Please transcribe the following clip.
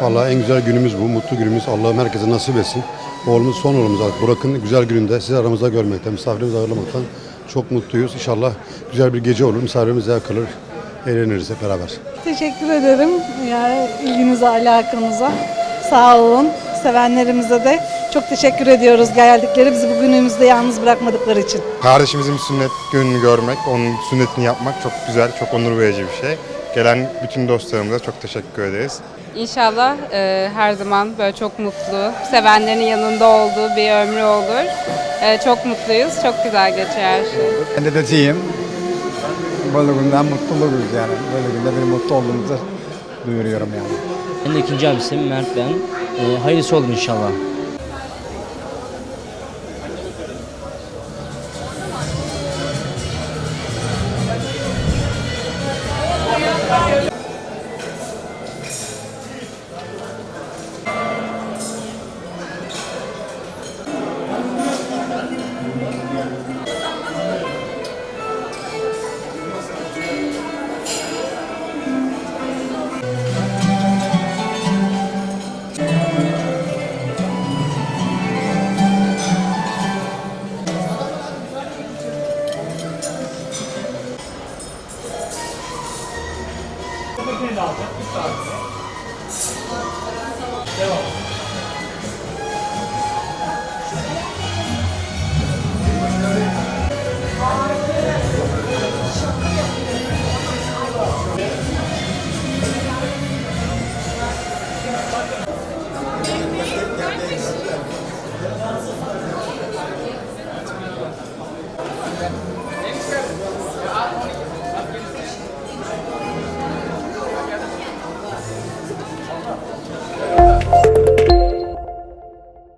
Vallahi en güzel günümüz bu. Mutlu günümüz. Allah'ım herkese nasip etsin. Oğlumuz son oğlumuz artık. Burak'ın güzel gününde sizi aramızda görmekten, misafirimizi ağırlamaktan çok mutluyuz. İnşallah güzel bir gece olur. Misafirimiz de kalır. Eğleniriz hep beraber. Teşekkür ederim yani ilginize, alakanıza. Sağ olun. Sevenlerimize de çok teşekkür ediyoruz geldikleri, bizi bugünümüzde yalnız bırakmadıkları için. Kardeşimizin sünnet gününü görmek, onun sünnetini yapmak çok güzel, çok onur verici bir şey. Gelen bütün dostlarımıza çok teşekkür ederiz. İnşallah e, her zaman böyle çok mutlu, sevenlerin yanında olduğu bir ömrü olur. E, çok mutluyuz, çok güzel geçer her şey. Ben de dedeciğim. Böyle günden mutluluğuz yani. Böyle günde bir mutlu olduğumuzu duyuruyorum yani. Ben de ikinci abisiyim Mert ben. Ee, hayırlısı olur inşallah. Tekneyle alacak 3 saatte. Devam.